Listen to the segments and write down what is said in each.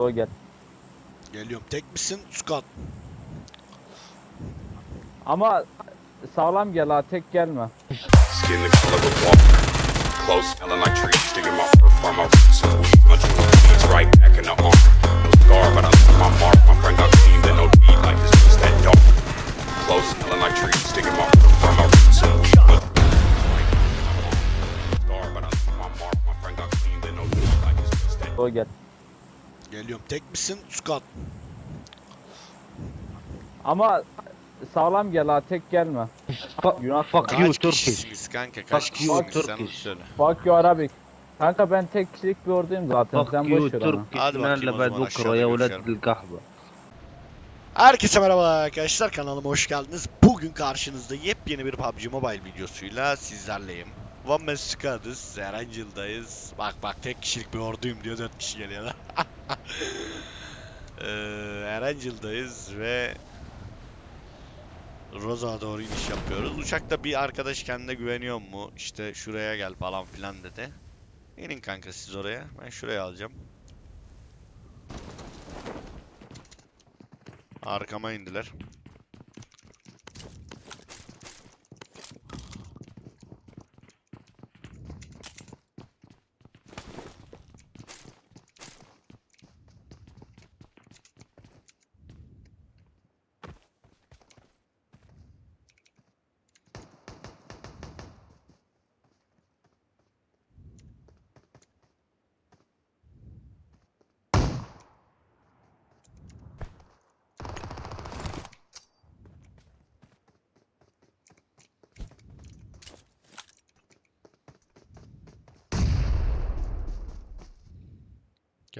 O gel. Geliyorum. Tek misin? Squad. Ama sağlam gel ha tek gelme. Skin the color of walk. Clothes smelling like trees. Digging my fur from my roots. And weed munching with seeds right back in the arm. No scar, but I left my mark. My friend got clean, then no deed. Life is just that dark. Clothes smelling like trees. Digging my fur from my roots. And weed munching scar, but I left my mark. My friend got clean, then no deed. Life is just that O gel. Geliyorum. Tek misin? Skat. Ama sağlam gel ha tek gelme. Fuck, Yunan fuck you Kaç Turkish. kişisiniz kanka? Kaç Fuck you kişisiniz? Sen onu Turkish. söyle. Fuck you Arabic. Kanka ben tek kişilik bir orduyum zaten Fuck sen you boş ver onu. Turkish Hadi man bakayım o zaman, aşağıda bukra ya görüşelim. ulad kahve. Herkese merhaba arkadaşlar kanalıma hoş geldiniz. Bugün karşınızda yepyeni bir PUBG Mobile videosuyla sizlerleyim. One Man Squad'ız, Erangel'dayız. Bak bak tek kişilik bir orduyum diyor 4 kişi geliyorlar. ee, Erangel'dayız ve Roza'ya doğru iniş yapıyoruz. Uçakta bir arkadaş kendine güveniyor mu? İşte şuraya gel falan filan dedi. İnin kanka siz oraya. Ben şuraya alacağım. Arkama indiler.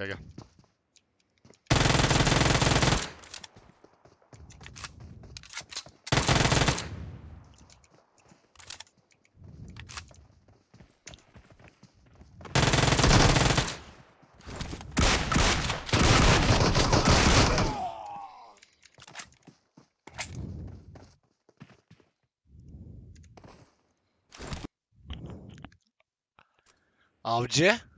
Gel gel. Avcı.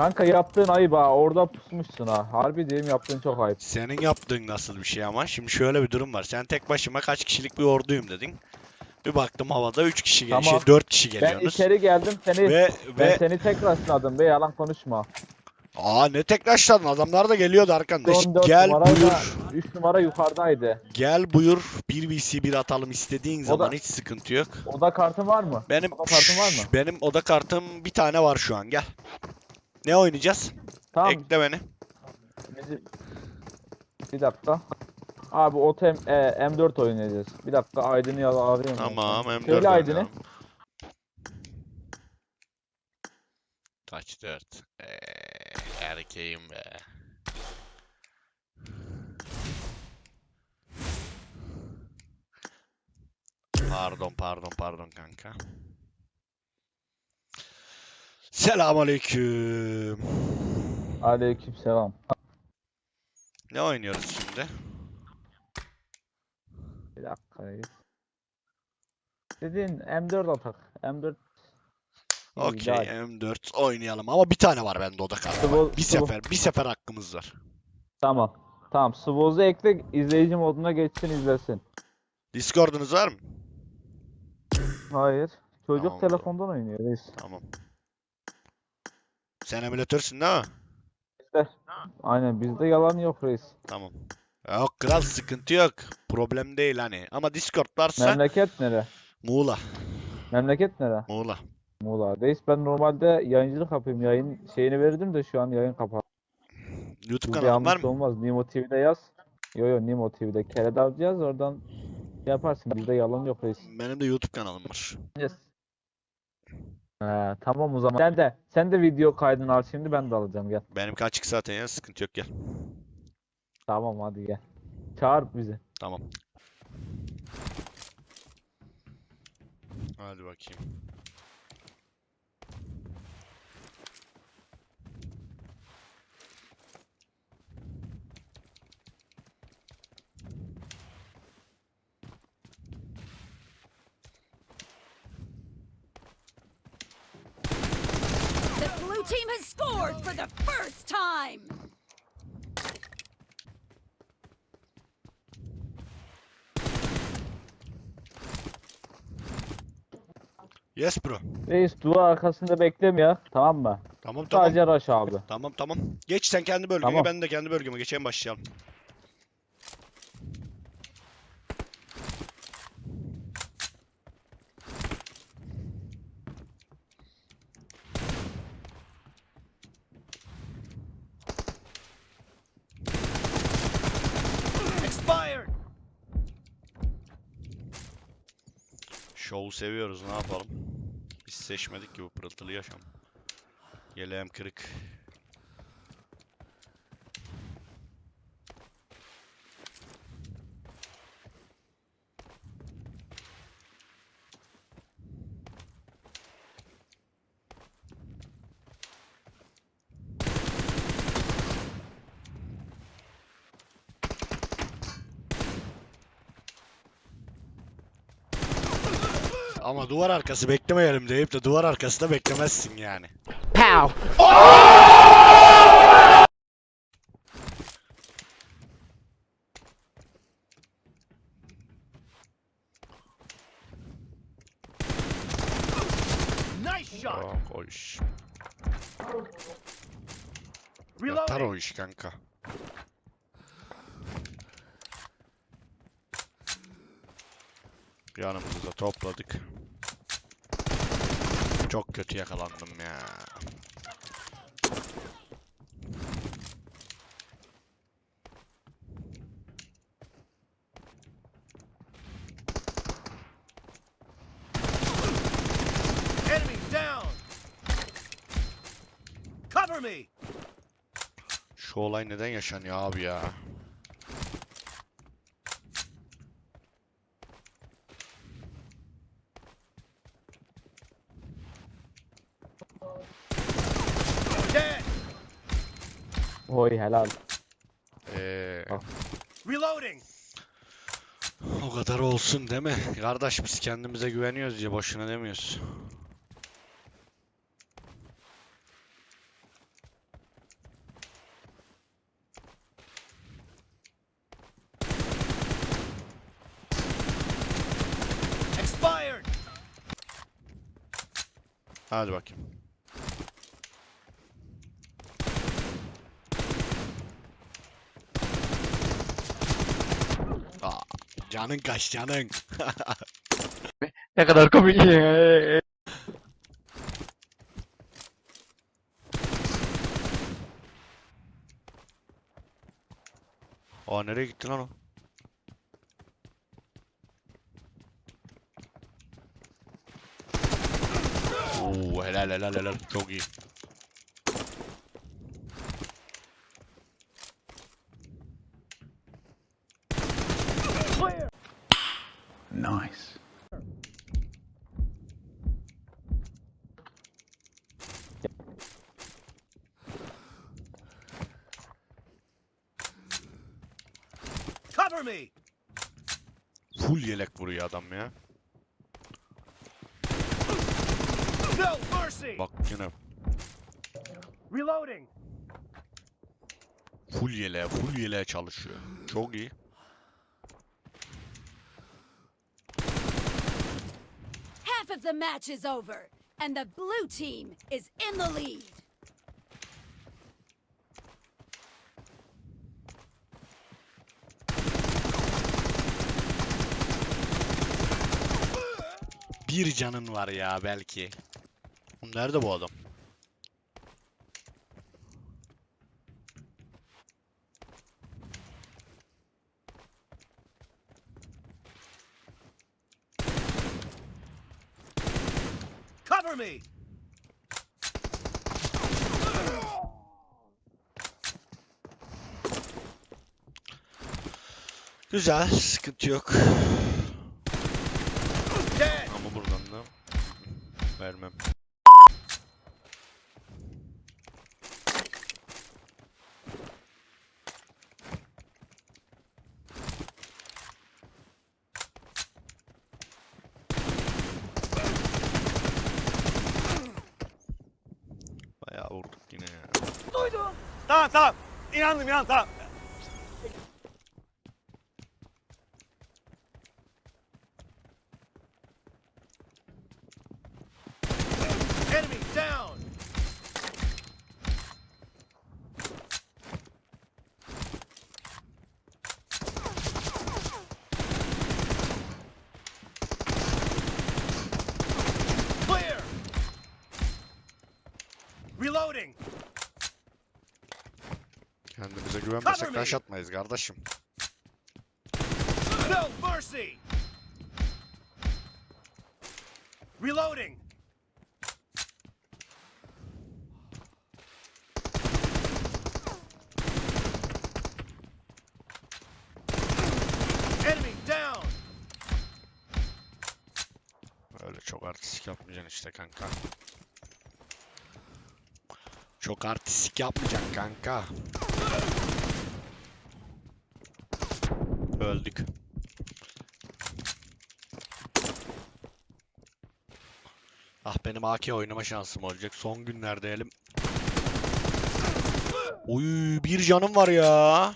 Kanka yaptığın ayıp ha. Orada pusmuşsun ha. Harbi diyeyim yaptığın çok ayıp. Senin yaptığın nasıl bir şey ama? Şimdi şöyle bir durum var. Sen tek başıma kaç kişilik bir orduyum dedin. Bir baktım havada 3 kişi geliyor. Tamam. Şey 4 kişi Ben geliyorsunuz. içeri geldim seni Ve ben ve seni tekrar sınadım be yalan konuşma. aa ne tekrarladın adamlar da geliyordu arkanda. Son dört Gel numarayla buyur. 3 numara yukarıdaydı. Gel buyur. 1 vs 1 atalım istediğin O zaman da- hiç sıkıntı yok. Oda kartın var mı? Benim Oda kartın var mı? Benim oda kartım bir tane var şu an. Gel. Ne oynayacağız? Tamam. Ekle beni. bizi- Bir dakika. Abi o tem, e, M4 oynayacağız. Bir dakika Aydın'ı arıyorum. ben. Tamam M4 Söyle Aydın'ı. Kaç 4? Eee, erkeğim be. Pardon pardon pardon kanka. Selamünaleyküm. Aleykümselam. Ne oynuyoruz şimdi? Bir dakika. Dediğin M4 atak. M4 iyi, Okey güzel. M4 oynayalım ama bir tane var bende oda kartı. Bir sıvı- sefer bir sefer hakkımız var. Tamam. Tamam. Svoz'u ekle izleyici moduna geçsin izlesin. Discord'unuz var mı? Hayır. Çocuk Tamam. telefondan oynuyor reis. Tamam. Sen emülatörsün değil mi? Aynen bizde yalan yok reis. Tamam. Yok kral sıkıntı yok. Problem değil hani. Ama Discord varsa Memleket nere? Muğla. Memleket nere? Muğla. Muğla. Reis ben normalde yayıncılık yapayım. Yayın şeyini verdim de şu an yayın kapalı. YouTube bir kanalın var yanlış mı? olmaz. Nimo TV'de yaz. Yo yo Nimo TV'de. Keredavcı yaz oradan şey yaparsın. Bizde yalan yok reis. Benim de YouTube kanalım var. Yes. He, tamam o zaman. Sen de sen de video kaydını al şimdi ben de alacağım gel. Benimki açık zaten ya sıkıntı yok gel. Tamam hadi gel. Çağır bizi. Tamam. Hadi bakayım. The blue team has scored for the first time. Yes bro. Reis duvar arkasında beklemiyor. Tamam mı? Tamam tamam. Sadece rush abi. Tamam tamam. Geç sen kendi bölgene Tamam. ben de kendi bölgeme geçelim başlayalım. Şovu seviyoruz ne yapalım. Biz seçmedik ki bu pırıltılı yaşam. Yeleğim kırık. Ama duvar arkası beklemeyelim deyip de duvar arkasında beklemezsin yani. Yok o iş. Yatar o iş kanka. Yanımızı da topladık. Çok kötü yakalandım ya. Enemy down! Cover me! Şu olay neden yaşanıyor abi ya? Oy helal. Eee Ah. Reloading! o kadar olsun değil mi? Kardeş biz kendimize güveniyoruz diye boşuna demiyoruz. Expired! Hadi bakayım. Aa, canın kaç canın. Ne kadar komik. Aa nereye gitti lan o? Oo helal helal helal çok iyi. Nice. Cover me! Full yelek vuruyor adam ya. No mercy! Bak yine Reloading! full yeleğe full yeleğe çalışıyor. Çok iyi. Half of the match is over, and the blue team is in the lead. Bir canın var ya belki. Nerede bu adam? Cover me! Güzel, sıkıntı yok. Dead! Ama buradan da vermem. Bayağı vurdu. yine ya. Tamam tamam. İnandım inan tamam. Enemy down. Clear. Reloading. Kendimize güvenmesek taş atmayız kardeşim. No mercy! Reloading! Enemy down! Öyle çok artistik yapmayacaksın işte kanka. Çok artistik yapmayacaksın kanka. Öldük. Ah benim AK oynama şansım olacak. Son günlerde elim. Uy bir canım var ya.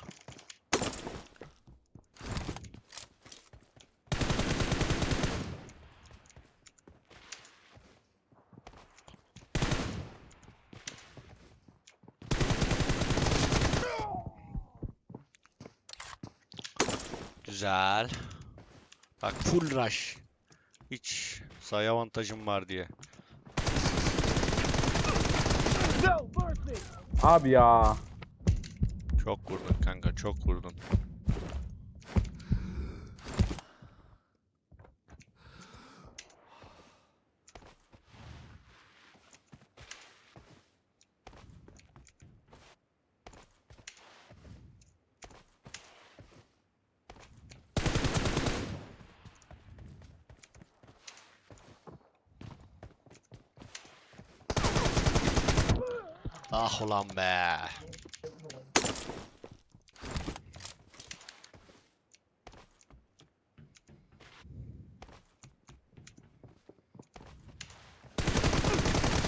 Güzel. Bak full rush. Hiç sayı avantajım var diye. Abi ya. Çok vurdun kanka çok vurdun. Ah ulan.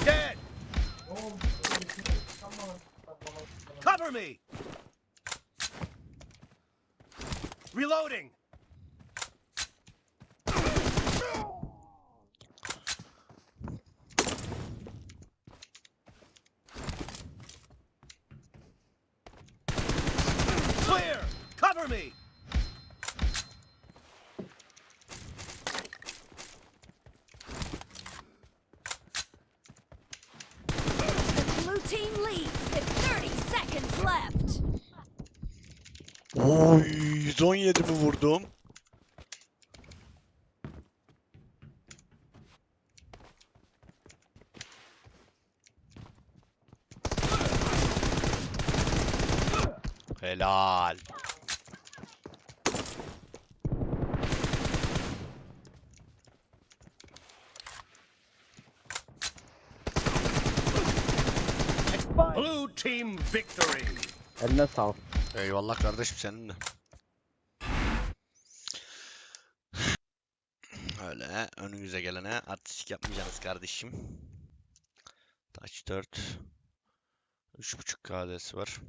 Dead! Cover me! Reloading! Oy 117 mi vurdum? Helal. Blue team victory! Eline sağlık. Eyvallah kardeşim senin de. Öyle önünüze gelene artistik yapmayacaksınız kardeşim. Taç 4. 3.5 KD'si var.